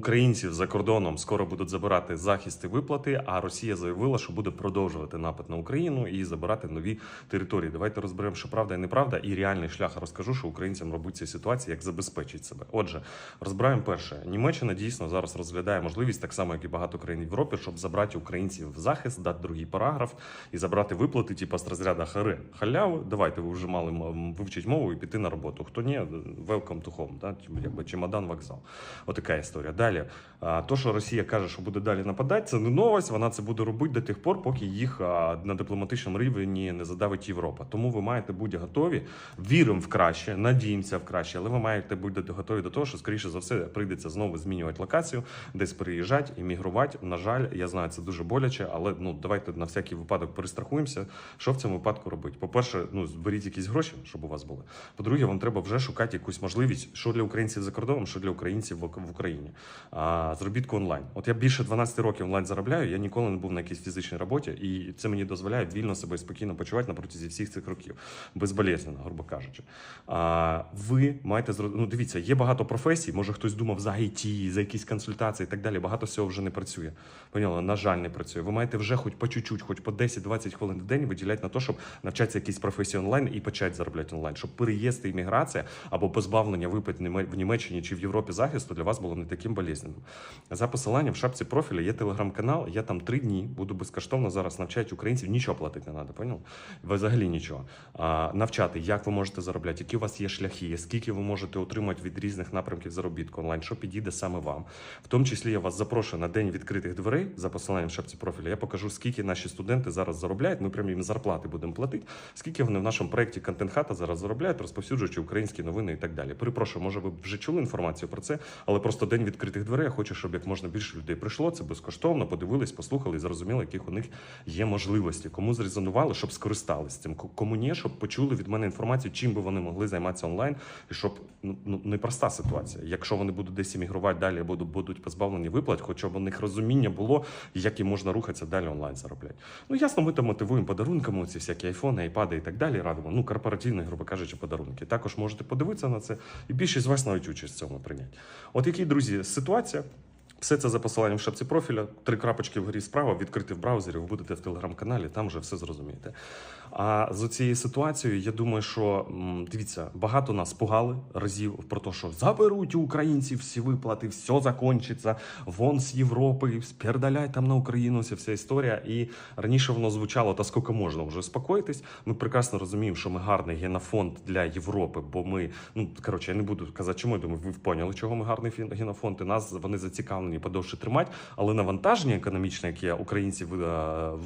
українців за кордоном скоро будуть забирати захист і виплати. А Росія заявила, що буде продовжувати напад на Україну і забирати нові території. Давайте розберемо, що правда і неправда, і реальний шлях розкажу, що українцям робить цій ситуації, як забезпечить себе. Отже, розбираємо перше. Німеччина дійсно зараз розглядає можливість, так само як і багато країн в Європі, щоб забрати українців в захист, дати другий параграф і забрати виплати, типу з розряду хари халяву. Давайте ви вже мали вивчити мову і піти на роботу. Хто ні, welcome home, да? типу, якби чемодан, вокзал. Отака історія. Далі, то, що Росія каже, що буде далі нападати, це не новость. Вона це буде робити до тих пор, поки їх на дипломатичному рівні не задавить Європа. Тому ви маєте бути готові. Віримо в краще, надіємося в краще, але ви маєте бути готові до того, що скоріше за все прийдеться знову змінювати локацію, десь переїжджати, іммігрувати. На жаль, я знаю, це дуже боляче, але ну давайте на всякий випадок перестрахуємося. Що в цьому випадку робити? По-перше, ну зберіть якісь гроші, щоб у вас були. По-друге, вам треба вже шукати якусь можливість, що для українців за кордоном, що для українців в Україні. А, заробітку онлайн. От я більше 12 років онлайн заробляю. Я ніколи не був на якійсь фізичній роботі, і це мені дозволяє вільно себе спокійно почувати на протязі всіх цих років, безболезненно, грубо кажучи. А, ви маєте ну, дивіться, є багато професій. Може хтось думав за IT, за якісь консультації і так далі. Багато всього вже не працює. Поняла? На жаль, не працює. Ви маєте вже хоч по чуть-чуть, хоч по 10-20 хвилин в день виділяти на те, щоб навчатися якісь професії онлайн і почати заробляти онлайн, щоб переїзд і імміграція або позбавлення випит в Німеччині чи в Європі захисту для вас було не таким болезненним. За посиланням в шапці профіля є телеграм-канал. Я там три дні буду безкоштовно зараз навчати українців. Нічого платити не треба, поняв? Взагалі нічого. А, навчати, як ви можете заробляти, які у вас є шляхи, скільки ви можете отримати від різних напрямків заробітку онлайн, що підійде саме вам. В тому числі я вас запрошую на день відкритих дверей за посиланням в шапці профіля. Я покажу, скільки наші студенти зараз заробляють. Ми прямо їм зарплати будемо платити. Скільки вони в нашому проєкті контент хата зараз заробляють, розповсюджуючи українські новини і так далі. Перепрошую, може, ви вже чули інформацію про це, але просто день відкритих дверей. Я хочу, щоб як можна більше людей прийшло. Це безкоштовно, подивились, послухали і зрозуміли, яких у них є можливості. Кому зрезонували, щоб скористались цим. Кому ні, щоб почули від мене інформацію, чим би вони могли займатися онлайн, і щоб ну, ну непроста ситуація. Якщо вони будуть десь іммігрувати далі, або будуть позбавлені виплат, хоча б у них розуміння було, як їм можна рухатися далі онлайн заробляти. Ну ясно, ми там мотивуємо подарунками, ці всякі айфони, айпади і так далі. Радимо. Ну корпоративні, грубо кажучи, подарунки. Також можете подивитися на це, і більшість з вас навіть участь в цьому прийняти. От які, друзі, ситуація. Все це за посиланням в шапці профіля. Три крапочки вгорі справа, відкрити в браузері, ви будете в телеграм-каналі, там вже все зрозумієте. А з цією ситуацією, я думаю, що дивіться, багато нас пугали разів про те, що заберуть у українців всі виплати, все закінчиться, вон з Європи, спердаляй там на Україну, вся вся історія. І раніше воно звучало, та скільки можна вже спокоїтись. Ми прекрасно розуміємо, що ми гарний генофонд для Європи, бо ми, ну коротше, я не буду казати, чому я думаю, ви поняли, чого ми гарний генофонд, і нас вони зацікавлені подовше тримати, але навантаження економічне, яке українці е,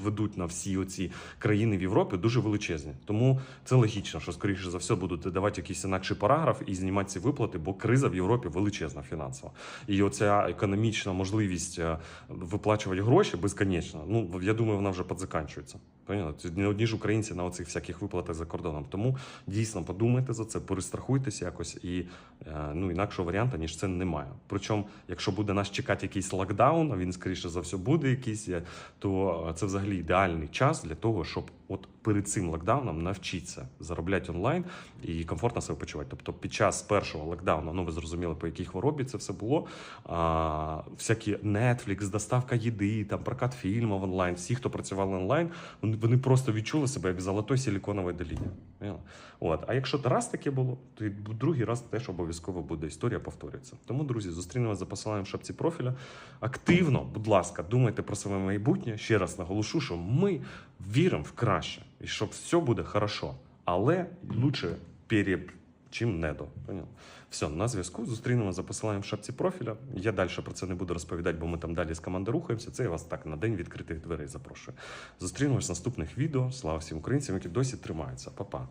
ведуть на всі оці країни в Європі, дуже величезні. Тому це логічно, що скоріше за все будуть давати якийсь інакший параграф і знімати ці виплати, бо криза в Європі величезна фінансова. І оця економічна можливість е, виплачувати гроші безконечно. Ну я думаю, вона вже підзаканчується. Поняли? Не одні ж українці на оцих всяких виплатах за кордоном. Тому дійсно подумайте за це, перестрахуйтесь якось і е, ну інакшого варіанту, ніж це немає. Причому, якщо буде нас чекати якийсь локдаун, а він скоріше за все буде якийсь, е, то е, це взагалі ідеальний час для того, щоб от перед цим локдауном навчитися заробляти онлайн і комфортно себе почувати. Тобто, під час першого локдауну, ну ви зрозуміли, по якій хворобі це все було. А, всякі Netflix, доставка їди, там прокат фільмів онлайн. Всі, хто працювали онлайн, вони, вони просто відчули себе як в золотої силіконової доліні. От. А якщо раз таке було, то і другий раз теж обов'язково буде. Історія повторюється. Тому, друзі, зустрінемося за посиланням в шапці профіля. Активно, будь ласка, думайте про своє майбутнє. Ще раз наголошу, що ми віримо в краще і що все буде хорошо. Але лучше пере чим недо. Поняв? Все, на зв'язку. Зустрінемо за посиланням в шапці профіля. Я далі про це не буду розповідати, бо ми там далі з команди рухаємося. Це я вас так на день відкритих дверей запрошую. Зустрінемось в наступних відео. Слава всім українцям, які досі тримаються. Па-па.